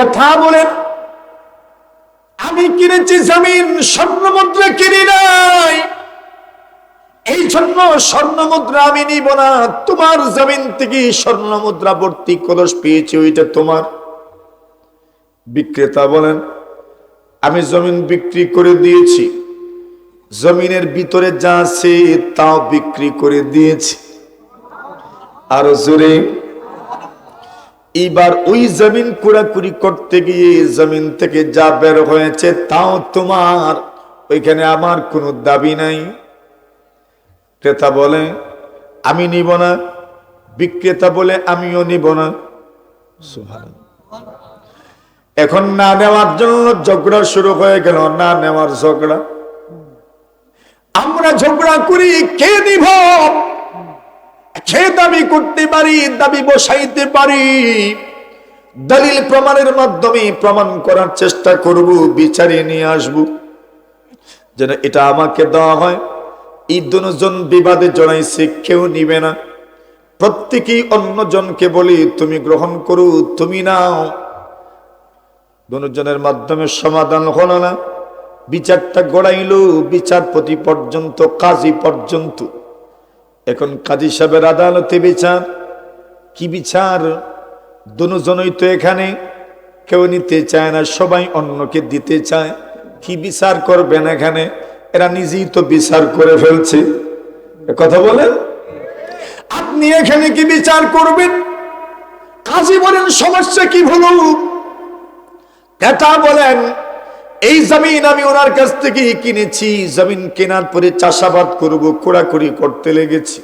কথা বলেন আমি কিনেছি জমিন স্বর্ণ মুদ্রা কিনি নাই। এই জন্য স্বর্ণ মুদ্রা আমি নিব না। তোমার জমিন থেকে স্বর্ণ মুদ্রা ভর্তি কলস পেয়েছি, ওইটা তোমার। বিক্রেতা বলেন, আমি জমিন বিক্রি করে দিয়েছি। জমিনের ভিতরে যা আছে তাও বিক্রি করে দিয়েছি। আরও জোরে এইবার ওই জমিন কুড়াকুড়ি করতে গিয়ে জমিন থেকে যা বের হয়েছে, তাও তোমার। ওইখানে আমার কোনো দাবি নাই। ক্রেতা বলে, আমি নিব না। বিক্রেতা বলে, আমিও নিব না। এখন না নেওয়ার জন্য ঝগড়া শুরু হয়ে গেল, না নেওয়ার ঝগড়া। আমরা ঝগড়া করি, কে নিব? সে দাবি করতে পারি, দাবি বসাইতে পারি, দলিল প্রমাণের মাধ্যমে প্রমাণ করার চেষ্টা করব, বিচারে নিয়ে আসব। যেন এটা আমাকে দেওয়া হয়। এই দুজন বিবাদে জড়াইছে, কেউ নিবে না। প্রত্যেকেই অন্যজনকে বলি, তুমি গ্রহণ করো, তুমি নাও। দুজনের মাধ্যমে সমাধান হলো না। বিচারটা গড়াইল, বিচারপতি পর্যন্ত, কাজী পর্যন্ত। এখন কাজী সাহেবের আদালতে বিচার। কি বিচার? দুজনই তো এখানে। কেউ নিতে চায় না, সবাই অন্যকে দিতে চায়। কি বিচার করবেন এখানে? এরা নিজেই তো বিচার করে ফেলছে। কথা বলেন। আপনি এখানে কি বিচার করবেন? কাজী বলেন, সমস্যা কি হলো ক্রেতা বলেন এই জমিন আমি ওনার কাছ থেকে কিনেছি, জমিন কেনার পরে চাষাবাদ করব, কোড়াকুড়ি করতে লেগেছি।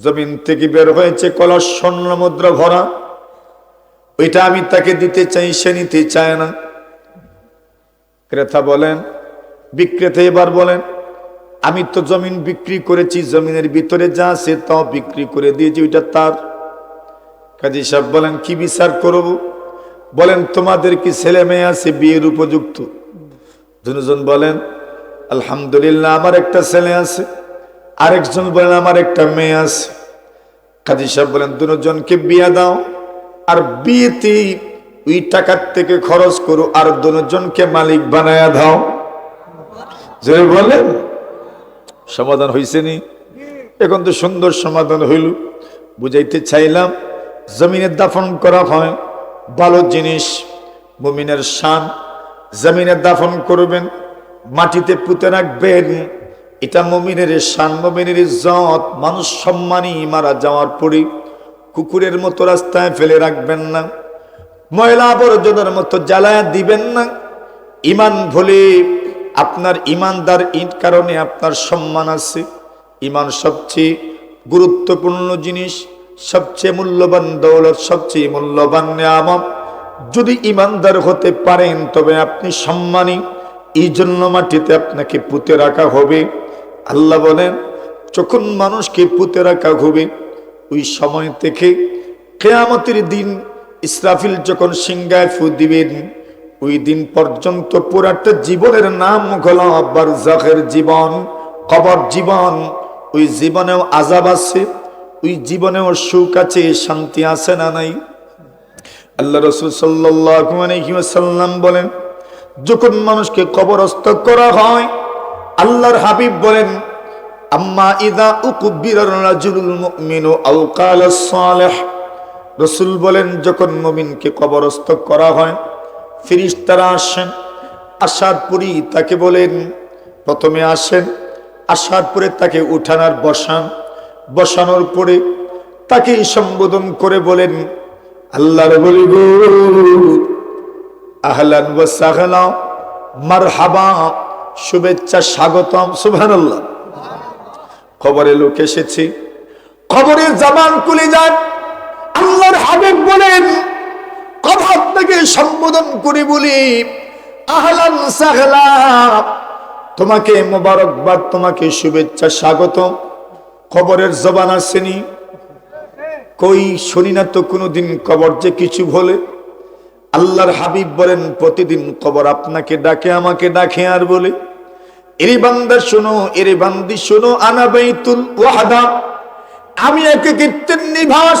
জমিন থেকে বের হয়েছে কলস, স্বর্ণ, মুদ্রা ভরা। ওইটা আমি তাকে দিতে চাই, সে নিতে চায় না। ক্রেতা বলেন, বিক্রেতা এবার বলেন, আমি তো জমিন বিক্রি করেছি, জমিনের ভিতরে যা আছে তাও বিক্রি করে দিয়েছি, ওইটা তার। কাজী সাহেব বলেন, কি বিচার করব? বলেন, তোমাদের কি ছেলে মেয়ে আছে বিয়ের উপযুক্ত? দুজন বলেন, আলহামদুলিল্লাহ, আমার একটা ছেলে আছে। আরেকজন বলেন, আমার একটা মেয়ে আছে। কাজী সাহেব বলেন, দুজনকে বিয়ে দাও। আর বিয়েতে ওই টাকার থেকে খরচ করো, আর দুজনকে মালিক বানায়া দাও। যে বলেন। সমাধান হয়েছে নি? এখন তো সুন্দর সমাধান হইল। বুঝাইতে চাইলাম, জমিনে দাফন করা হয়। ভালো জিনিস, মুমিনের শান, জমিনে দাফন করবেন, মাটিতে পুঁতে রাখবেন। এটা মুমিনের শান, মুমিনের ইজ্জত, মানুষ সম্মানই মারা যাওয়ার পরে কুকুরের মতো রাস্তায় ফেলে রাখবেন না, ময়লা আবর্জনার মতো জ্বালায় দিবেন না। ইমান ভুলে আপনার ইমানদার ইট কারণে আপনার সম্মান আছে। ইমান সবচেয়ে গুরুত্বপূর্ণ জিনিস। সবচেয়ে মূল্যবান দৌলত, সবচেয়ে মূল্যবান নিয়ামত। যদি ইমানদার হতে পারেন, তবে আপনি সম্মানী। এই জন্য মাটিতে আপনাকে পুঁতে রাখা হবে। আল্লাহ বলেন, যখন মানুষকে পুঁতে রাখা হবে, ওই সময় থেকে কেয়ামতের দিন ইসরাফিল যখন সিংগায় ফু দিবেন, ওই দিন পর্যন্ত পুরাটা জীবনের নাম হল বারজাখের জীবন, কবর জীবন। ওই জীবনেও আজাব আছে। ওই জীবনেও সুখ আছে, শান্তি আছে না নাই? আল্লাহ রসুল সাল্লাম বলেন, যখন মানুষকে কবরস্থ করা হয়, আল্লাহর হাবিব বলেন, আম্মা ইদা রসুল বলেন, যখন মুমিনকে কবরস্থ করা হয় ফিরিস্তারা আসেন আসার পরই তাকে বলেন, প্রথমে আসেন আসার পরে তাকে উঠানার বসান। বসানোর পরে তাকে সম্বোধন করে বলেন, আল্লাহর বলি আহলান সাহলা, মারহাবা, শুভেচ্ছা স্বাগতম, সুবহানাল্লাহ। খবরে লোক এসেছে, খবরের জামান কুলে যান আল্লাহর হাবিব বলেন, কথা আপনাকে সম্বোধন করে বলি, আহলান সাহলা, তোমাকে মোবারকবাদ, তোমাকে শুভেচ্ছা স্বাগত খবরের জবান আসেনি। কই শুনি না তো কোনোদিন কবর যে কিছু বলে। আল্লাহর হাবিব বলেন, প্রতিদিন কবর আপনাকে ডাকে, আমাকে ডাকে আর বলে। এরে বান্দা শোনো, এরে বান্দি শোনো আনাবাইতুল ওয়াহাদা। আমি একে কীর্তের নিভাস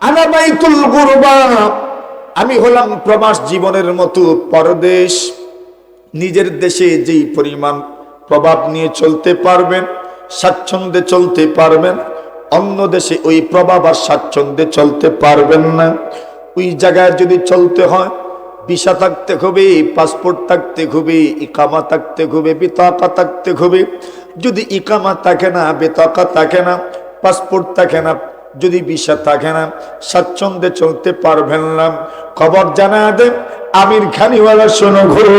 আনাবাইতুল গুরবা। আমি হলাম প্রবাস জীবনের মতো পরদেশ। নিজের দেশে যেই পরিমাণ প্রভাব নিয়ে চলতে পারবেন স্বাচ্ছন্দ্যে চলতে পারবেন। অন্য দেশে ওই প্রভাব আর স্বাচ্ছন্দ্যে চলতে পারবেন না। ওই জায়গায় যদি চলতে হয়, ভিসা থাকতে হবে পাসপোর্ট থাকতে হবে ইকামা থাকতে হবে বিতাকা থাকতে হবে যদি ইকামা থাকে না বেতাকা থাকে না, পাসপোর্ট থাকে না, যদি ভিসা থাকে না, স্বাচ্ছন্দ্যে চলতে পারবেন না। খবর জানা দেন, আমির খানিওয়ালা, শোনো ঘুরু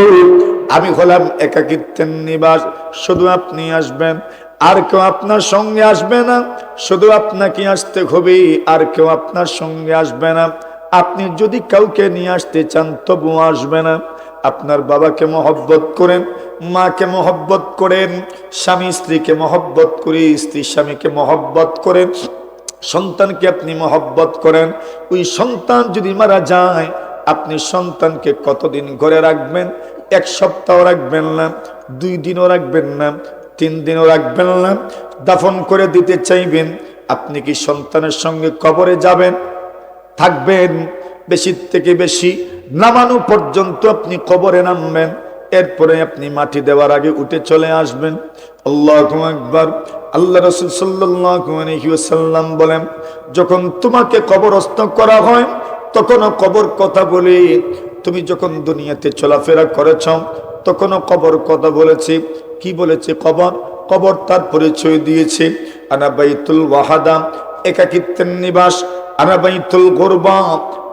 আমি হলাম একাকিত্বের নিবাস, শুধু আপনি আসবেন। আর কেউ আপনার সঙ্গে আসবে না। শুধু আপনাকে আসতে হবে, আর কেউ আপনার সঙ্গে আসবে না। আপনি যদি কাউকে নিয়ে আসতে চান তবু আসবে না। আপনার বাবাকে মহব্বত করেন, মাকে মহব্বত করেন, স্বামী স্ত্রীকে মহব্বত করে, স্ত্রী স্বামীকে মহব্বত করেন, সন্তানকে আপনি মহব্বত করেন। ওই সন্তান যদি মারা যায়, আপনি সন্তানকে কতদিন ঘরে রাখবেন? এক সপ্তাহ রাখবেন না, দুই দিনও রাখবেন না তিন দিনও রাখবেন না। দাফন করে দিতে চাইবেন। আপনি কি সন্তানের সঙ্গে কবরে যাবেন? থাকবেন। বেশি থেকে বেশি নামানো পর্যন্ত আপনি কবরে নামবেন। এরপরে আপনি মাটি দেওয়ার আগে উঠে চলে আসবেন। আল্লাহ একবার আল্লাহ রসুল সাল্লাম বলেন, যখন তোমাকে কবরস্থ করা হয়, তখনও কবর কথা বলি। তুমি যখন দুনিয়াতে চলাফেরা করেছ, তখনও কবর কথা বলেছি। কি বলেছে কবর? কবর তার পরিচয় দিয়েছে। আনাবাইতুল ওয়াহাদা, একাকিত্বের নিবাস। আনাবাইতুল গোরবা,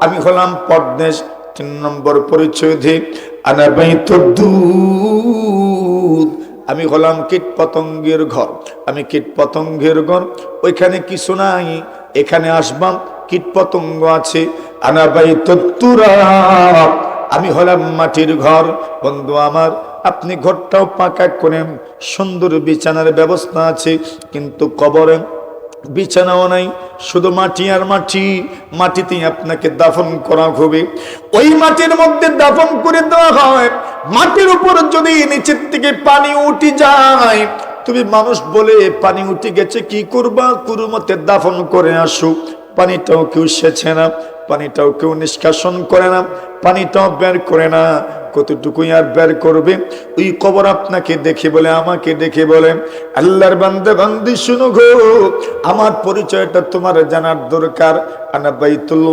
আমি হলাম পরদেশ। তিন নম্বর পরিচয় দিয়ে আনাবাইতুল দুধ, আমি হলাম কীট পতঙ্গের ঘর। আমি কীট পতঙ্গের ঘর। ওইখানে কিছু নাই। এখানে আসবাম কীট পতঙ্গ আছে আনাবাইতুরা আমি হলাম মাটির ঘর। বন্ধু আমার, আপনি ঘরটাও পাকা করেন। সুন্দর বিছানার ব্যবস্থা আছে, কিন্তু কবরে বিছানাও নাই। শুধু মাটি আর মাটি, মাটিতেই আপনাকে দাফন করা হবে। ওই মাটির মধ্যে দাফন করে দেওয়া হয়। মাটির উপর যদি নিচের থেকে পানি উঠে যায়, তুমি মানুষ বলে পানি উঠে গেছে, কি করবা? কুরুমতে দাফন করে আসো। পানিটাও কেউ সেছে না। পানিটাও কেউ নিষ্কাশন করে না, পানিটাও বের করে না। কতটুকুই আর বের করবে? ওই কবর আপনাকে দেখে বলে, আমাকে দেখে বলে, আল্লাহর বান্দে, বান্দি, শুনো গো, আমার পরিচয়টা তোমার জানার দরকার।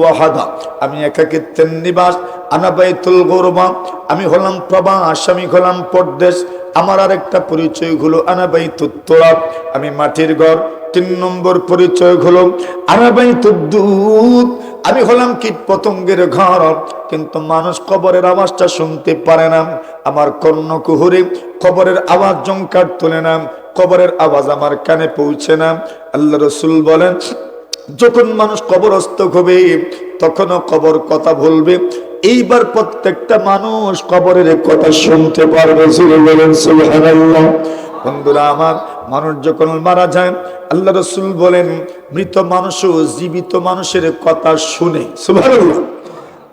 ওয়াহাদা, আমি একাকিত্বের নিবাস। আনাবাইতুল গৌরবা, আমি হলাম প্রবাস, আমি হলাম পরদেশ। আমার আরেকটা পরিচয় হলো আনাবাইতুত্তরাব আমি মাটির ঘর। তিন নম্বর পরিচয় হলো আনাবাইতুদ্দুত আমি হলাম কীট পতঙ্গের ঘর, কিন্তু মানুষ কবরের আওয়াজটা শুনতে পারে না। আমার কর্ণকুহুরে কবরের আওয়াজ জঙ্কার তোলে না। কবরের আওয়াজ আমার কানে পৌঁছে না। আল্লাহ রসুল বলেন, যখন মানুষ কবরস্থ হবে, তখনও কবর কথা বলবে। এইবার প্রত্যেকটা মানুষ কবরের কথা শুনতে পারবে। বন্ধুরা আমার মানুষ যখন মারা যায় আল্লাহ রসুল বলেন, মৃত মানুষও জীবিত মানুষের কথা শুনে।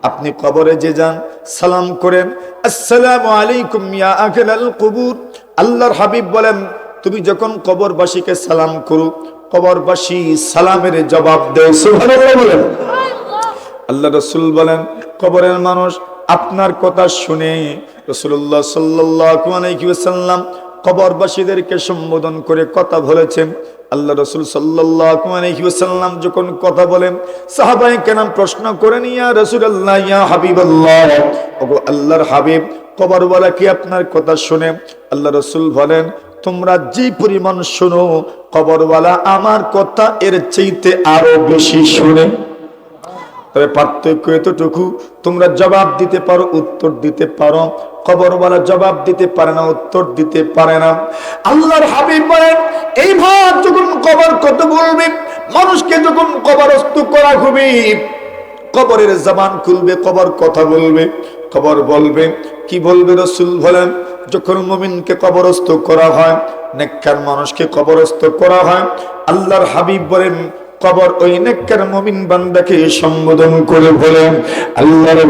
আপনি কবরে যে যান, সালাম করেন, আসসালামু আলাইকুম ইয়া আহলাল কুবুর। আল্লাহর হাবিব বলেন, তুমি যখন কবরবাসীকে সালাম করো, কবরবাসী সালামের জবাব দেয়। সুবহানাল্লাহ বলেন। আল্লাহ রসুল বলেন, কবরের মানুষ আপনার কথা শুনে। রসুল্লাহ সাল্লাম কবরবাসীদেরকে সম্বোধন করে কথা বলেছেন আল্লাহ রসুল সাল্লাম যখন কথা বলেন সাহাবাই কেন প্রশ্ন করেন, ইয়া রসুল আল্লাহ ইয়া হাবিব আল্লাহ আল্লাহর হাবিব, কবরওয়ালা কি আপনার কথা শুনে? আল্লাহ রসুল বলেন, তোমরা যে পরিমাণ শোনো, কবরওয়ালা আমার কথা এর চাইতে আরও বেশি শুনে। তবে পার্থক্য এতটুকু, তোমরা জবাব দিতে পারো, উত্তর দিতে পারো। খবরওয়ালা জবাব দিতে পারে না, উত্তর দিতে পারে না। আল্লাহর হাবিব বলেন এই ভাব যখন কবর কত বলবে মানুষকে যখন কবরস্থ করা হবে কবরের জবান খুলবে, কবর কথা বলবে, কবর বলবে। কি বলবে রসুল বলেন, যখন মুমিনকে কবরস্থ করা হয়, নেককার মানুষকে কবরস্থ করা হয়, আল্লাহর হাবিব বলেন কবর ওই নেককার মুমিন বান্দাকে সম্বোধন করে বলেন আল্লাহর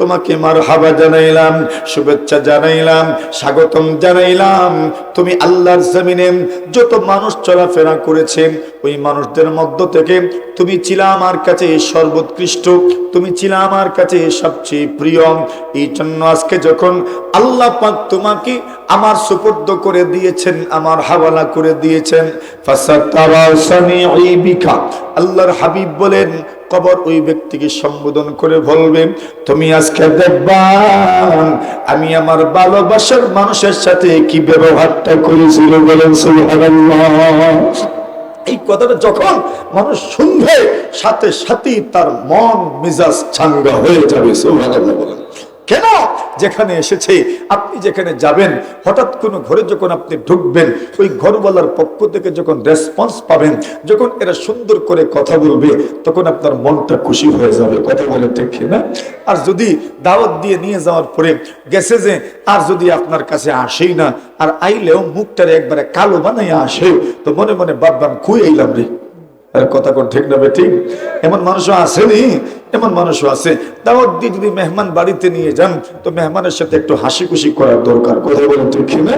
তোমাকে মার হাবা জানাইলাম, শুভেচ্ছা জানাইলাম, স্বাগতম জানাইলাম। তুমি আল্লাহর জমিনে যত মানুষ চলাফেরা করেছেন ওই মানুষদের মধ্য থেকে তুমি ছিল আমার কাছে সর্বোৎকৃষ্ট, তুমি ছিল আমার কাছে সবচেয়ে প্রিয়। এই জন্য আজকে যখন আল্লাহ পাক তোমাকে আমার সুপর্দ করে দিয়েছেন, আমার হাওয়ালা করে দিয়েছেন আল্লাহর হাবিব বলেন, কবর ওই ব্যক্তিকে সম্বোধন করে বলবে, তুমি আজকে দেখবা আমি আমার ভালোবাসার মানুষের সাথে কি ব্যবহারটা করেছিল বলেন এই কথাটা যখন মানুষ শুনবে, সাথে সাথেই তার মন, মেজাজ ছাঙ্গা হয়ে যাবে, সুবহানাল্লাহ বলেন। কেন? যেখানে এসেছে, আপনি যেখানে যাবেন, হঠাৎ কোনো ঘরে যখন আপনি ঢুকবেন, ওই ঘরওয়ালার পক্ষ থেকে যখন রেসপন্স পাবেন, যখন এরা সুন্দর করে কথা বলবে, তখন আপনার মনটা খুশি হয়ে যাবে। কথা বলে ঠিক না আর যদি দাওয়াত দিয়ে নিয়ে যাওয়ার পরে গেছে যে, আর যদি আপনার কাছে আসেই না, আর আইলেও মুখটারে একবারে কালো বানাইয়া আসে, তো মনে মনে বাববাম খুই আইলাম রে। কথা কোন ঠিক না ঠিক? এমন মানুষও আসেনি, এমন মানুষও আছে। তাও যদি মেহমান বাড়িতে নিয়ে যান, তো মেহমানের সাথে একটু হাসি খুশি করার দরকার। কথা বলেন ঠিক না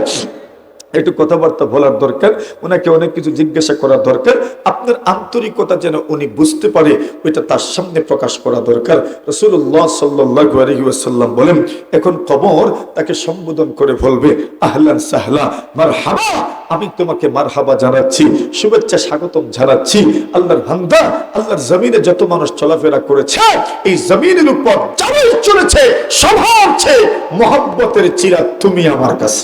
একটু কথাবার্তা বলার দরকার, ওনাকে অনেক কিছু জিজ্ঞাসা করার দরকার। আপনার আন্তরিকতা যেন উনি বুঝতে পারে, ওইটা তার সামনে প্রকাশ করা দরকার। রসুল্লাহ সাল্লাম বলেন, এখন কবর তাকে সম্বোধন করে বলবে, আহলান সাহলা মার হাবা আমি তোমাকে মার হাবা জানাচ্ছি, শুভেচ্ছা স্বাগতম জানাচ্ছি। আল্লাহর ভান্দা আল্লাহর জমিনে যত মানুষ চলাফেরা করেছে, এই জমিনের উপর যারাই চলেছে, সবার চেয়ে মহব্বতের চিরা তুমি আমার কাছে।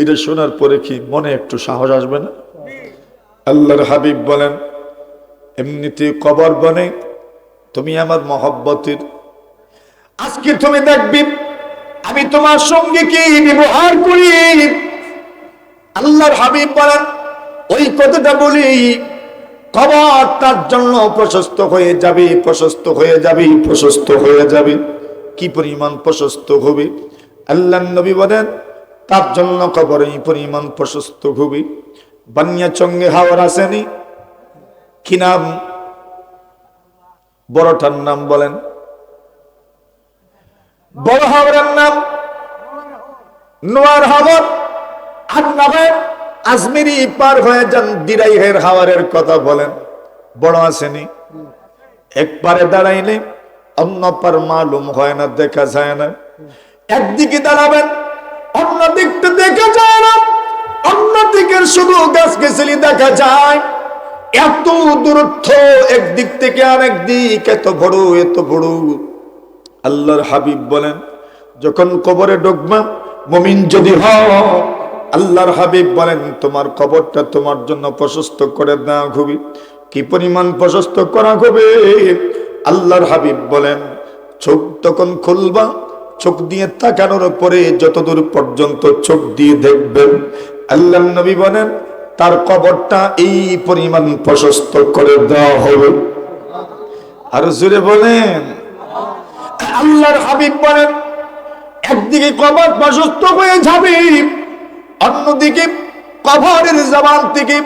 এটা শোনার পরে কি মনে একটু সাহস আসবে না? আল্লাহর হাবিব বলেন, এমনিতে কবর বনে তুমি আমার মহব্বতের। আজকে তুমি দেখবি, আমি তোমার সঙ্গে কি ব্যবহার করি। আল্লাহর হাবিব বলেন, ওই কথাটা বলি, কবর তার জন্য প্রশস্ত হয়ে যাবে, প্রশস্ত হয়ে যাবে, প্রশস্ত হয়ে যাবে। কি পরিমাণ প্রশস্ত হবে? আল্লাহ নবী বলেন তার জন্য কবর এই পরিমাণ প্রশস্ত হবে বানিয়া চঙ্গে হাওয়ার আসেনি কি নাম? বড়টার নাম বলেন। বড় হাওড়ার নাম নোয়ার হাওয়ার আর নামে আজমিরি পার হয়ে যান দিরাইহের হাওয়ারের কথা বলেন। বড় আসেনি। একবারে দাঁড়াইলে অন্য পার মালুম হয় না, দেখা যায় না। একদিকে দাঁড়াবেন অন্য দিকটা দেখা যায় না। অন্য দিকের শুধু গাছ গেছালি দেখা যায়। এত দূরত্ব একদিক থেকে আরেক দিক, এত বড় এত বড়। আল্লাহর হাবিব বলেন, যখন কবরে ডুববা মমিন যদি হ আল্লাহর হাবিব বলেন, তোমার কবরটা তোমার জন্য প্রশস্ত করে দেওয়া খুবই। কি পরিমাণ প্রশস্ত করা হবে আল্লাহর হাবিব বলেন, চোখ তখন খুলবা চোখ দিয়ে তাকানোর পরে যতদূর পর্যন্ত চোখ দিয়ে দেখবেন আল্লাহ নবী বলেন, তার কবরটা এই পরিমাণ প্রশস্ত করে দেওয়া হবে। আর জুড়ে বলেন, আল্লাহর হাবিব বলেন, একদিকে কবর প্রশস্ত হয়ে যাবে, অন্যদিকে কবরের জবান থেকে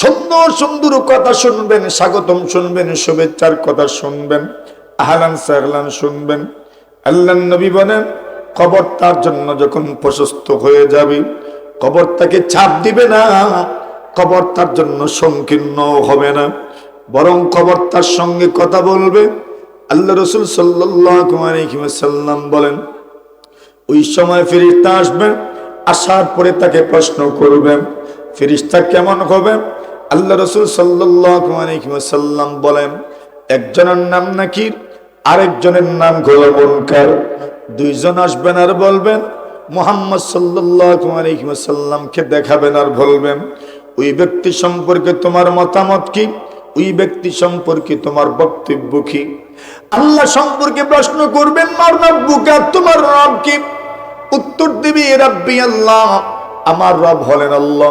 সুন্দর সুন্দর কথা শুনবেন, স্বাগতম শুনবেন, শুভেচ্ছার কথা শুনবেন, আহলান সাহলান শুনবেন। আল্লাহ নবী বলেন, কবর তার জন্য যখন প্রশস্ত হয়ে যাবে, কবর তাকে চাপ দিবে না, কবর তার জন্য সংকীর্ণ হবে না। বরং কবর তার সঙ্গে কথা বলবে। আল্লাহ রসুল সাল্লাম বলেন, ওই সময় ফেরিস্তা আসবেন আসার পরে তাকে প্রশ্ন করবেন ফেরিস্তা কেমন হবে? আল্লাহ রসুল সাল্লাম বলেন, একজনের নাম নাকি আরেকজনের নাম গোলবনকার দুইজন আসবেন আর বলবেন, মোহাম্মদ সাল্লামকে দেখাবেন আর বলবেন, ওই ব্যক্তি সম্পর্কে তোমার মতামত কি? ওই ব্যক্তি সম্পর্কে তোমার বক্তব্য কি? আল্লাহ সম্পর্কে প্রশ্ন করবেন তোমার রব কি? উত্তর দিবি রাব্বি আল্লাহ, আমার রব হলেন আল্লাহ।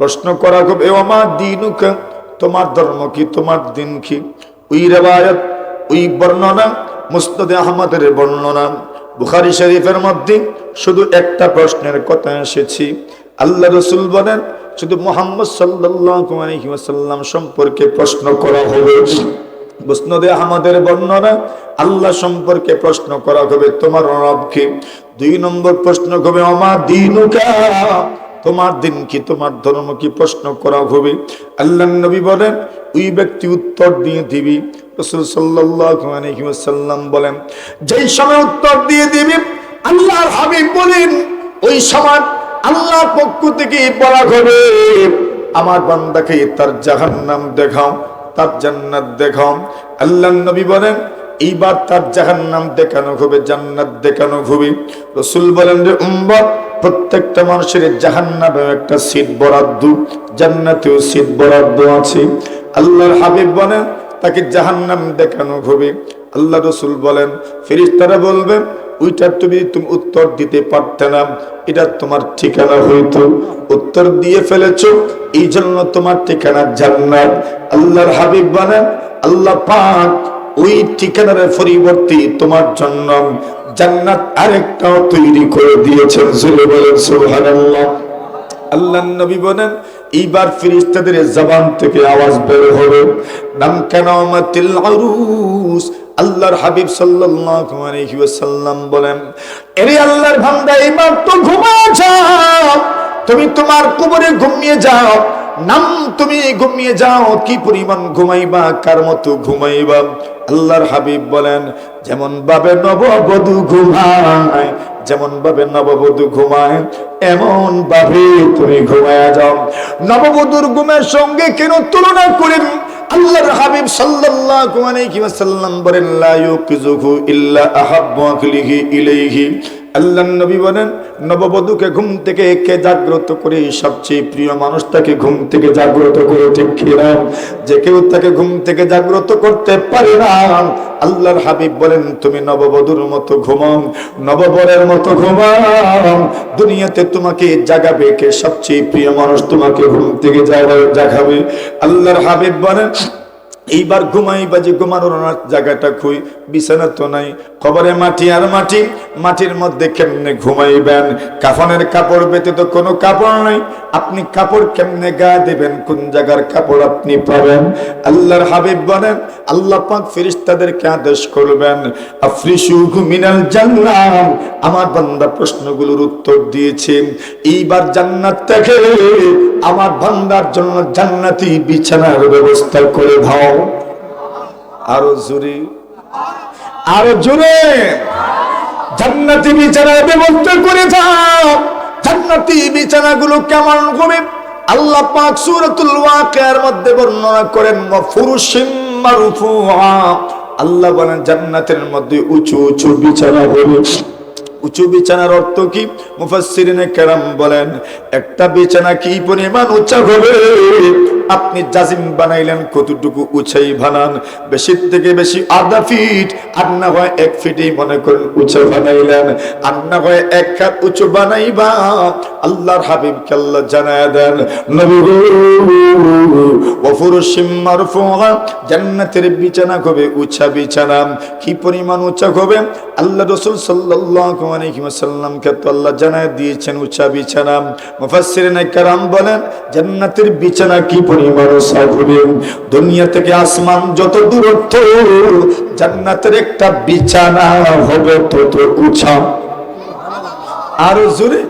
প্রশ্ন করা হবে ও আমার দিনুকা, তোমার ধর্ম কি? তোমার দিন কি? ওই রেবায়ত ওই বর্ণনা, মুস্তদে আহমদের বর্ণনা, বুখারি শরীফের মধ্যে শুধু একটা প্রশ্নের কথা এসেছি। আল্লাহ রসুল বলেন, শুধু মোহাম্মদ সাল্লাম সম্পর্কে প্রশ্ন করা হবে। মুসনদে আহমদের বর্ণনা, আল্লাহ সম্পর্কে প্রশ্ন করা হবে, তোমার রবকে দুই নম্বর প্রশ্ন হবে আমার দিনুকা? তোমার দিন কি, তোমার ধর্ম কি প্রশ্ন করা হবে? আল্লাহ নবী বলেন, ওই ব্যক্তি উত্তর দিয়ে দিবি। রসুল ওয়াসাল্লাম বলেন, যেই সময় উত্তর দিয়ে দিবি, আল্লাহর হাবিব বলেন, ওই সময় আল্লাহর পক্ষ থেকে বলা হবে, আমার বান্দাকে তার জাহান্নাম দেখাও, তার জান্নাত দেখাও। আল্লাহ নবী বলেন এইবার তার জাহান্নাম দেখানো হবে, জান্নাত দেখানো হবে। রসুল বলেন যে উম্মত প্রত্যেকটা মানুষের জাহান্নামে একটা সিট বরাদ্দ, জান্নাতেও সিট বরাদ্দ আছে। আল্লাহর হাবিব বলেন, তাকে জাহান্নাম দেখানো হবে। আল্লাহ রসুল বলেন ফেরিস্তারা বলবেন ওইটার তুমি তুমি উত্তর দিতে পারতে না, এটা তোমার ঠিকানা হইতো উত্তর দিয়ে ফেলেছ এই জন্য তোমার ঠিকানা জান্নাত। আল্লাহর হাবিব বলেন, আল্লাহ পাক ওই ঠিকানার পরিবর্তে তোমার জন্য জান্নাত আরেকটাও তৈরি করে দিয়েছেন বলেন আল্লাহ নবী বলেন, এইবার ফিরিস্তাদের জবান থেকে আওয়াজ বের হবে। নাম আরুস। আল্লাহর হাবিব ওয়াসাল্লাম বলেন, এরে আল্লাহর বান্দা, এইবার তো ঘুমাও যাও। তুমি তোমার কবরে ঘুমিয়ে যাও। নাম তুমি ঘুমিয়ে যাও, কি পরিমাণ ঘুমাইবা, কার মতো ঘুমাইবা? আল্লাহর হাবিব বলেন, যেমন ভাবে নববধূ ঘুমায়, যেমন ভাবে নববধূ ঘুমায়, এমন ভাবে তুমি ঘুমায়া যাও। নববধূর ঘুমের সঙ্গে কেন তুলনা করেন? আল্লাহর হাবিব সাল্লাল্লাহু আলাইহি ওয়াসাল্লাম বলেন, লা ইউকিযুহু ইল্লা আহাব্বু ইলাইহি। আল্লাহ নবী বলেন, নববধূকে ঘুম থেকে কে জাগ্রত করে সবচেয়ে প্রিয় মানুষটাকে ঘুম থেকে জাগ্রত করে, ঠিক কিনা যে কেউ তাকে ঘুম থেকে জাগ্রত করতে পারে না। আল্লাহর হাবিব বলেন, তুমি নববধূর মতো ঘুমাও, নববরের মতো ঘুমাও। দুনিয়াতে তোমাকে জাগাবে কে সবচেয়ে প্রিয় মানুষ তোমাকে ঘুম থেকে জাগা- জাগাবে। আল্লাহর হাবিব বলেন এইবার ঘুমাই বাজে, ঘুমানোর জায়গাটা খুই, বিছানা তো নাই। খবরে মাটি আর মাটি, মাটির মধ্যে কেমনে ঘুমাইবেন? কাফনের কাপড় ব্যতীত কোনো কাপড় নাই। আপনি কাপড় কেমনে গায়ে দেবেন? কোন জায়গার কাপড় আপনি পাবেন? আল্লাহর হাবিব বলেন, আল্লাহ পাক ফেরেশতাদেরকে আদেশ করবেন আফরিসু মিনাল জান্নাহ। আমার বান্দা প্রশ্নগুলোর উত্তর দিয়েছে এইবার জান্নাত থেকে আমার বান্দার জন্য জান্নাতি বিছানার ব্যবস্থা করে দাও। আরও জোরে। আরও জোরে। জান্নাতি বিছানার ব্যবস্থা করে দাও। জান্নাতি বিছানাগুলো কেমন হবে আল্লাহ পাক সূরাতুল ওয়াকিয়ার মধ্যে বর্ণনা করেন মাফুরুশিম মারফুআ। আল্লাহ বলেন, জান্নাতের মধ্যে উঁচু উঁচু বিছানা হবে। উঁচু বিছানার অর্থ কি? মুফাসসিরিনে কেরাম বলেন একটা বিছানা কি পরিমাণ উঁচা হবে? আপনি জাজিম বানাইলেন, কতটুকু উঁচাই বানান? বেশির থেকে বেশি আধা ফিট। আর না হয় এক ফিটেই মনে করেন উঁচা বানাইলেন। আর না হয় এক হাত উঁচু বানাইবা। আল্লাহর হাবিব কাল্লা জানায় দেন জান্নাতের বিছানা কবে? উঁচা বিছানা। কি পরিমাণ উঁচা কবে? আল্লাহ রসুল সাল্লাহামকে তো আল্লাহ জানায় দিয়েছেন, উঁচা বিছানা। মুফাসির কারাম বলেন, জান্নাতের বিছানা কি পরিমাণ দুনিয়া থেকে আসমান যত দূরত্ব জান্নাতের একটা বিছানা হবে তত উঁচা। আরও জোরে।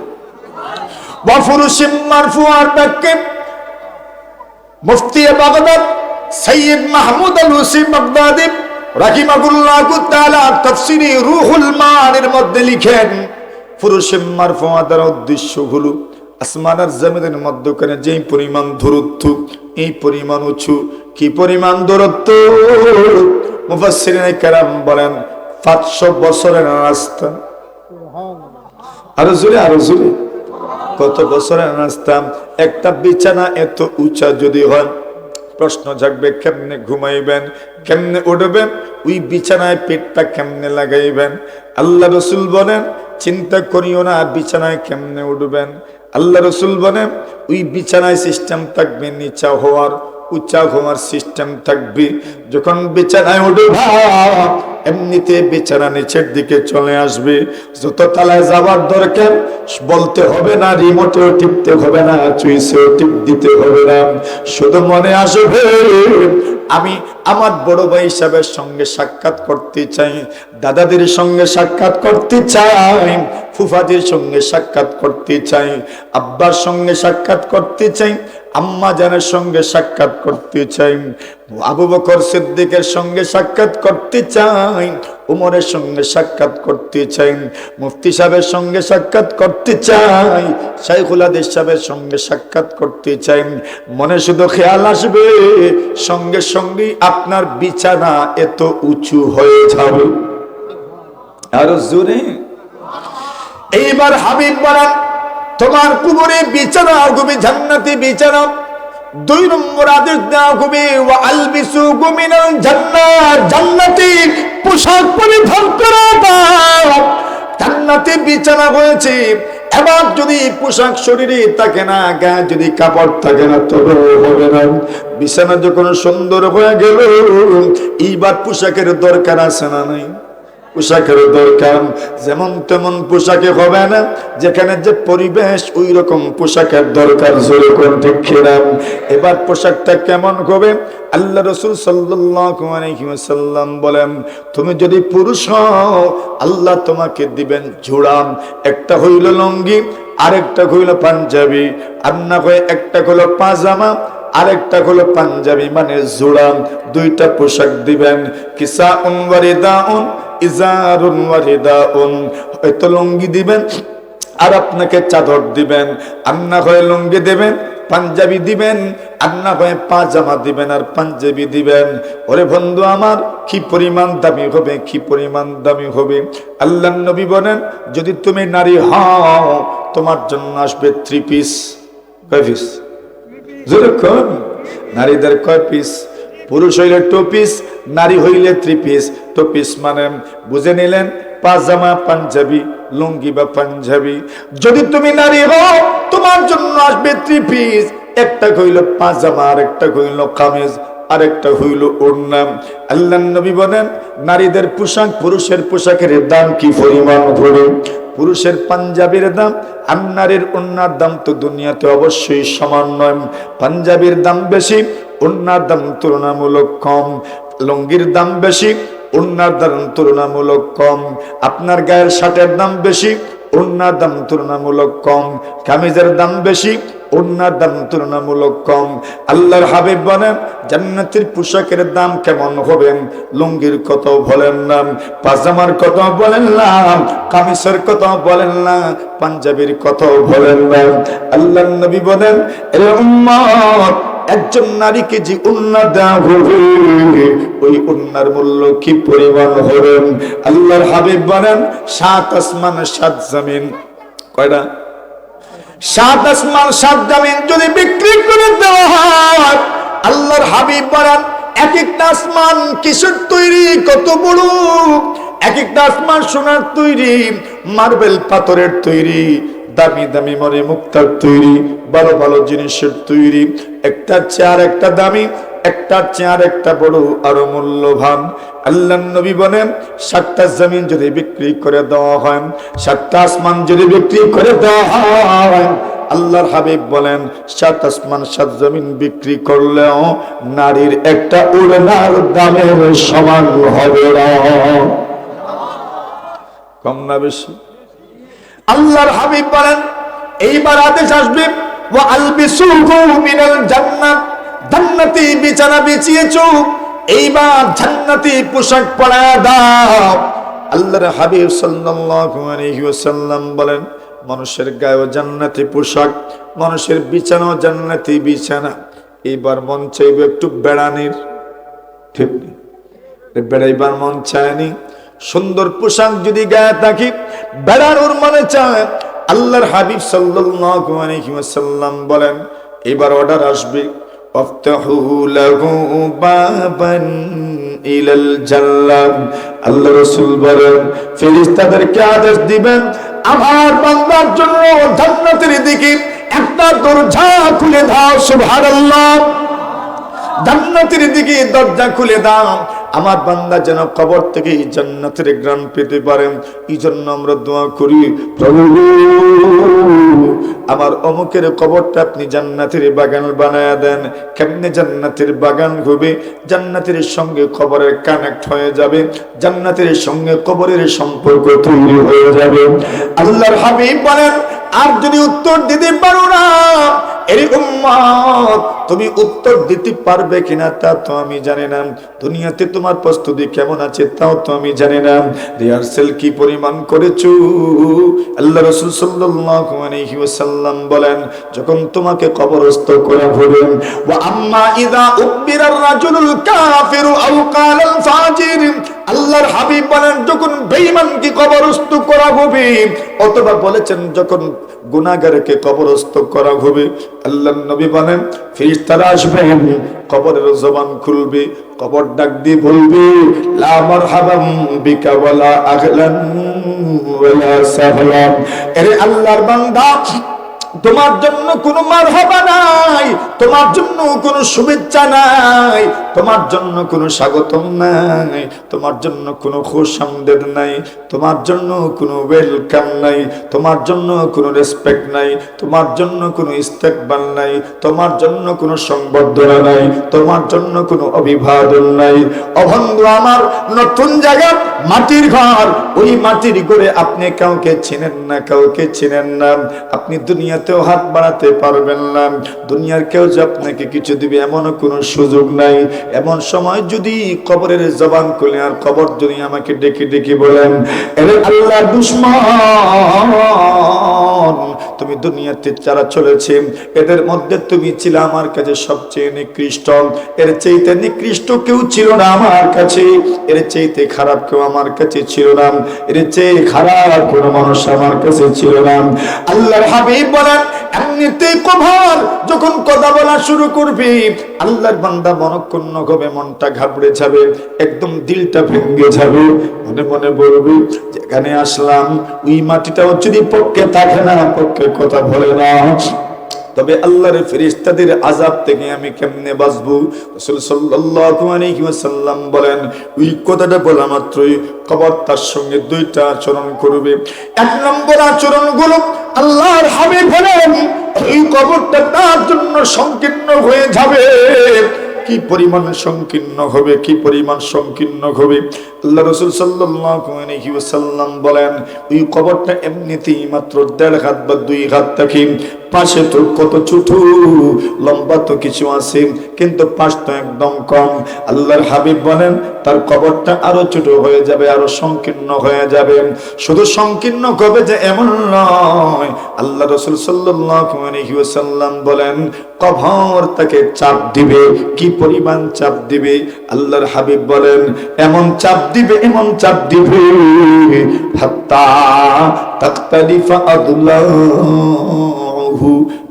মধ্যে লিখেন মারফুয়াদার উদ্দেশ্য হলো আসমান আর জমিনের মধ্যখানে যেই পরিমাণ দূরত্ব এই পরিমাণ উঁচু, কি পরিমাণ দূরত্ব? বলেন 500 বছরের রাস্তা। আরও জোরে আরও জোরে। কত বছরের নাচতাম একটা বিছানা এত উঁচা যদি হয়, প্রশ্ন জাগবে, কেমনে ঘুমাইবেন, কেমনে উঠবেন? ওই বিছানায় পেটটা কেমনে লাগাইবেন? আল্লাহ রসুল বলেন, চিন্তা করিও না, বিছানায় কেমনে উঠবেন? আল্লাহ রসুল বলেন ওই বিছানায় সিস্টেম থাকবে নিচা হওয়ার উঁচা হওয়ার সিস্টেম থাকবে। যখন বিছানায় উঠবা, এমনিতে বিছানা নিচের দিকে চলে আসবে। যত তালায় যাবার দরকার, বলতে হবে না রিমোটেও টিপতে হবে না, চুইসেও টিপ দিতে হবে না। শুধু মনে আসবে, আমি আমার বড় ভাই সাহেবের সঙ্গে সাক্ষাৎ করতে চাই, দাদাদের সঙ্গে সাক্ষাৎ করতে চাই, ফুফাদের সঙ্গে সাক্ষাৎ করতে চাই, আব্বার সঙ্গে সাক্ষাৎ করতে চাই আম্মা জানের সঙ্গে সাক্ষাৎ করতে চাই, আবু বকর সিদ্দিকের সঙ্গে সাক্ষাৎ করতে চাই, উমরের সঙ্গে সাক্ষাৎ করতে চাই, মুফতি সাহেবের সঙ্গে সাক্ষাৎ করতে চাই, শাইখুল সাহেবের সঙ্গে সাক্ষাৎ করতে চাই। মনে শুধু খেয়াল আসবে, সঙ্গে সঙ্গে আপনার বিছানা এত উঁচু হয়ে যাবে। আরও জোরে। এইবার হাবিব বলেন তোমার কুবরে বিছানা গুবি জান্নাতি বিছানা। দুই নম্বর আদেশ দেওয়া গুবি ওয়া আলবিসু গুমিনাল জান্নাত জান্নাতি পোশাক পরিধান করে জান্নাতি বিছানা হয়েছে। এবার যদি পোশাক শরীরে থাকে না, গায়ে যদি কাপড় থাকে না, তবে হবে না। বিছানা যখন সুন্দর হয়ে গেল, এইবার পোশাকের দরকার আছে না নাই? পোশাকের দরকার। যেমন তেমন পোশাকে হবে না, যেখানে যে পরিবেশ ওই রকম পোশাকের দরকার, জোরে কোন ঠিক খেলাম এবার পোশাকটা কেমন হবে? আল্লাহ রসুল সাল্লাম বলেন, তুমি যদি পুরুষ হও, আল্লাহ তোমাকে দিবেন ঝুড়াম। একটা হইল লঙ্গি, আরেকটা হইল পাঞ্জাবি। আর না হয় একটা হলো পাজামা, আরেকটা হলো পাঞ্জাবি মানে জোড়াম দুইটা পোশাক দিবেন। কিসা উন ইজারুন ওয়ারিদাউন হয়তো লুঙ্গি দিবেন আর আপনাকে চাদর দিবেন আন্না হয়ে লুঙ্গি দেবেন পাঞ্জাবি দিবেন আন্না হয়ে পাজামা দিবেন আর পাঞ্জাবি দিবেন। ওরে বন্ধু আমার কি পরিমাণ দামি হবে কি পরিমাণ দামি হবে। আল্লাহ নবী বলেন যদি তুমি নারী হও তোমার জন্য আসবে থ্রি পিস কয় পিস যেরকম নারীদের কয় পিস পুরুষ হইলে টু পিস নারী হইলে থ্রি পিস টু পিস মানে বুঝে নিলেন, পাজামা, পাঞ্জাবি, লুঙ্গি বা পাঞ্জাবি। যদি তুমি নারী হও, তোমার জন্য আসবে থ্রি পিস একটা হইল পাজামা আর একটা হইল কামিজ, আরেকটা হইল ওড়নাম আল্লাহ নবী বলেন, নারীদের পোশাক পুরুষের পোশাকের দাম কি পরিমাণ করে পুরুষের পাঞ্জাবির দাম আর নারীর অন্যার দাম তো দুনিয়াতে অবশ্যই সমান নয়। পাঞ্জাবির দাম বেশি অন্যার দাম তুলনামূলক কম, লুঙ্গির দাম বেশি অন্যার দাম তুলনামূলক কম, আপনার গায়ের শার্টের দাম বেশি অন্যার দাম তুলনামূলক কম, কামিজের দাম বেশি অন্যার দাম তুলনামূলক কম। আল্লাহর হাবিব বলেন, জান্নাতের পোশাকের দাম কেমন হবে? লুঙ্গির কত বলেন না, পাজামার কত বলেন না, কামিজের কত বলেন না, পাঞ্জাবির কত বলেন না। আল্লাহ নবী বলেন এর উম্মত একজন নারীকে যে উন্না দেওয়া হবে, ওই উন্নার মূল্য কি পরিমাণ হবে? আল্লাহর হাবিব বলেন, সাত আসমান, সাত জমিন। কয়টা? সাত আসমান, সাত জমিন যদি বিক্রি করে দেওয়া হয়, আল্লাহর হাবিব বলেন এক একটা আসমান কিসের তৈরি? কত বড়? এক একটা আসমান সোনার তৈরি, মার্বেল পাথরের তৈরি। দামি দামি মনে মুক্তার তৈরি, ভালো ভালো জিনিসের তৈরি। একটা চেয়ার একটা দামি, একটা চেয়ার একটা বড় আরও মূল্যবান। আল্লাহ নবী বলেন, সাতটা জমিন যদি বিক্রি করে দেওয়া হয়, সাতটা আসমান যদি বিক্রি করে দেওয়া হয়, আল্লাহর হাবিব বলেন, সাত আসমান, সাত জমিন বিক্রি করলেও নারীর একটা উড়নার দামের সমান হবে কম না বেশি? আল্লাহর হাবিব বলেন, এইবার আদেশ আসবে ও আলবিসুহু মিনাল জান্নাত জান্নাতি বিছানা বিছিয়েছো, এইবার জান্নাতি পোশাক পরা দাও। আল্লাহর হাবিব সাল্লাল্লাহু আলাইহি ওয়াসাল্লাম বলেন, মানুষের গায়ে জান্নাতি পোশাক, মানুষের বিছানা জান্নাতি বিছানা। এইবার মন চাইবে একটু বেড়ানির। ঠিক বেড়াইবার মন চায়নি সুন্দর পোশাক যদি গায়ে থাকি বেড়ানোর মানে চায়। আল্লাহর হাবিব ওয়াসাল্লাম বলেন, এবার অর্ডার আসবে রাসূল আদেশ দিবেন আমার বান্দার জন্য একটা দরজা খুলে দাও দিকে দরজা খুলে দাও। আমার বান্দা যেন কবর থেকে জান্নাতের গ্রাম পেতে পারেন এই জন্য আমরা দোয়া করি, প্রভু, আমার অমুকের কবরটা আপনি জান্নাতের বাগান বানায় দেন। কেমনে জান্নাতের বাগান হবে? জান্নাতের সঙ্গে কবরের কানেক্ট হয়ে যাবে, জান্নাতের সঙ্গে কবরের সম্পর্ক তৈরি হয়ে যাবে। আল্লাহর হাবিব বলেন, আর যদি উত্তর দিতে পারো না এরকম তুমি উত্তর দিতে পারবে কিনা তা তো আমি জানি না। দুনিয়াতে তোমার প্রস্তুতি কেমন আছে তাও তো আমি জানি না। রিহার্সেল কি পরিমাণ করেছ? আল্লাহ রসুল সাল্লাল্লাহু আলাইহি ওয়াসাল্লাম বলেন, যখন তোমাকে কবরস্থ করে ভরবেন ওয়া আম্মা ইযা উকবিরার রাজুলুল কাফিরু আও কালাল ফাজির আল্লাহর হাবিব বলেন যখন বেঈমানকে কবরস্থ করা হবে অথবা বলেছেন যখন গুনাহগারকে কবরস্থ করা হবে আল্লাহর নবী বলেন, ফেরেশতারা আসবেন, কবরের জবান খুলবে, কবর ডাক দিয়ে বলবে, লা মারহাবাম বিকা ওয়ালা আহলান ওয়ালা সাহলান। আরে আল্লাহর বান্দা, তোমার জন্য কোনো মারহাবা নাই, তোমার জন্য কোনো শুভেচ্ছা নাই তোমার জন্য কোনো স্বাগতম নাই, তোমার জন্য কোনো খুশামদের নাই, তোমার জন্য কোনো ওয়েলকাম নাই, তোমার জন্য কোনো রেসপেক্ট নাই, তোমার জন্য কোনো ইস্তেকবাল নাই, তোমার জন্য কোনো সংবর্ধনা নাই, তোমার জন্য কোনো অভিবাদন নাই। অবন্ধু আমার, নতুন জায়গা মাটির ঘর, ওই মাটির ঘরে আপনি কাউকে চিনেন না, কাউকে চিনেন না। আপনি দুনিয়াতেও হাত বাড়াতে পারবেন না। দুনিয়ার কেউ যে আপনাকে কিছু দিবে এমনও কোনো সুযোগ নাই। এমন সময় যদি কবরের জবান খুলে আর কবর যদি আমাকে ডেকে ডেকে বলেন আল্লাহ তুমি দুনিয়াতে যারা চলেছে, এদের মধ্যে তুমি ছিল আমার কাছে সবচেয়ে নিকৃষ্ট। এর চাইতে নিকৃষ্ট কেউ ছিল না আমার কাছে, এর চাইতে খারাপ কেউ আমার কাছে ছিল না। এর চেয়ে খারাপ কোনো মানুষ আমার কাছে ছিল না। আল্লাহর হাবিব বলেন এমনিতে কভার যখন কথা বলা শুরু করবি, আল্লাহর বান্দা মনক্ষুণ্ণ হবে, মনটা ঘাবড়ে যাবে, একদম দিলটা ভেঙে যাবে। মনে মনে বলবি, যেখানে আসলাম, ওই মাটিটাও যদি পক্ষে থাকে না, পক্ষে কথা বলে না। তবে আল্লাহর ফেরেশতাদের আযাব থেকে আমি কেমনে বাঁচবো? সাল্লাল্লাহু বলেন, ওই কথাটা বলা মাত্রই কবর তার সঙ্গে দুইটা আচরণ করবে। এক নম্বর আচরণগুলো আল্লাহর হাবিব বলেন, এই কবরটা তার জন্য সংকীর্ণ হয়ে যাবে। কি পরিমাণ সংকীর্ণ হবে, কি পরিমাণ সংকীর্ণ হবে? আল্লাহ রসুল ওয়াসাল্লাম বলেন, ওই কবরটা এমনিতেই মাত্র দেড় হাত বা দুই হাত থাকে। পাশে তো কত ছোট, লম্বা তো কিছু আছে, কিন্তু পাশ তো একদম কম। আল্লাহর হাবিব বলেন, তার কবরটা আরও ছোট হয়ে যাবে, আরও সংকীর্ণ হয়ে যাবে। শুধু সংকীর্ণ হবে যে এমন নয়। আল্লাহ রসুল ওয়াসাল্লাম বলেন কবর তাকে চাপ দিবে, কি পরিমাণ চাপ দিবে? আল্লাহর হাবিব বলেন, এমন চাপ দিবে, এমন চাপ দিবে।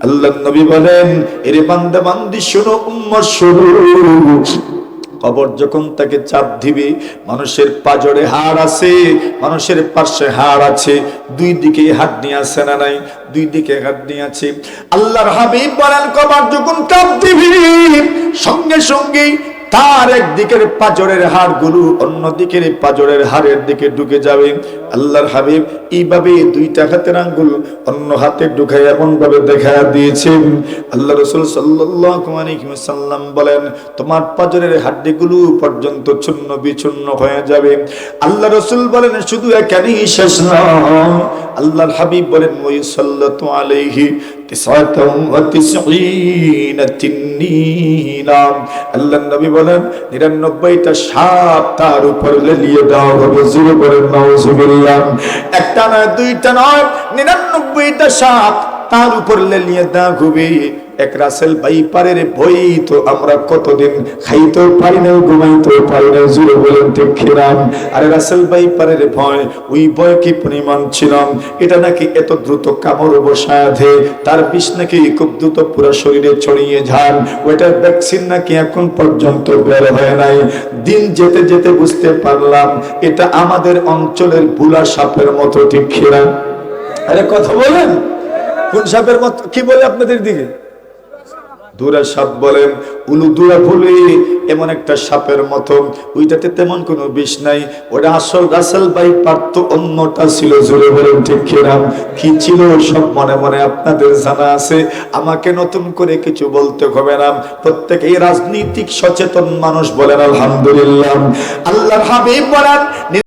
আল্লাহ নবী বলেন, এরে বান্দা বান্দি শোনো, উম্মত শোনো। কবর যখন তাকে চাপ দিবে, মানুষের পাজরে হাড় আছে, মানুষের পার্শ্বে হাড় আছে, দুই দিকে হাত নিয়ে আছে না নাই? দুই দিকে হাত নিয়ে আছে। আল্লাহর হাবিব বলেন, কবর যখন চাপ দিবি, সঙ্গে সঙ্গেই তার একদিকের পাজরের হাড়গুলো অন্য দিকের পাজরের হাড়ের দিকে ঢুকে যাবে। আল্লাহর হাবিব এইভাবে দুইটা হাতের আঙ্গুল অন্য হাতে ঢুকাই এমন ভাবে দেখা দিয়েছেন আল্লাহ রসুল সাল্লাম বলেন, তোমার পাজরের হাড্ডিগুলো পর্যন্ত চূর্ণ বিচূর্ণ হয়ে যাবে। আল্লাহ রসুল বলেন, শুধু এখানেই শেষ আল্লাহর হাবিব বলেন ওই সাল্লাতু আলাইহি আল্লাহ নবী বলেন, নিরানব্বইটা সাপ তার উপর লেলিয়ে দেওয়া হবে জুড়ে বলেন নওয়াজুবিল্লাহ একটা নয়, দুইটা নয়, নিরানব্বইটা সাপ তার উপর লেলিয়ে দেওয়া হবে এক রাসেল ভাই পারের বই তো আমরা কতদিন খাইতেও পারি না ঘুমাইতেও পারি না জুড়ে বলেন খেলাম আরে রাসেল ভাই পারের ভয়, ওই ভয় কি পরিমাণ ছিলাম এটা নাকি এত দ্রুত কামড় বসাধে তার বিষ নাকি খুব দ্রুত পুরো শরীরে ছড়িয়ে যান ওইটার ভ্যাকসিন নাকি এখন পর্যন্ত বের হয় নাই। দিন যেতে যেতে বুঝতে পারলাম, এটা আমাদের অঞ্চলের বুলা সাপের মতো, ঠিক খেলাম আরে কথা বলেন। কোন সাপের মতো? কি বলে আপনাদের দিকে? দুরা সাপ বলেন, উলু দুরা বলে এমন একটা সাপের মতো। ওইটাতে তেমন কোনো বিষ নাই। ওটা আসল রাসেল ভাই পারত অন্যটা ছিল, জোরে বলেন ঠিক কিরাম কি ছিল সব মনে মনে আপনাদের জানা আছে? আমাকে নতুন করে কিছু বলতে হবে না। প্রত্যেকেই রাজনীতিক সচেতন মানুষ বলেন, আলহামদুলিল্লাহ। আল্লাহ হাবিব বলেন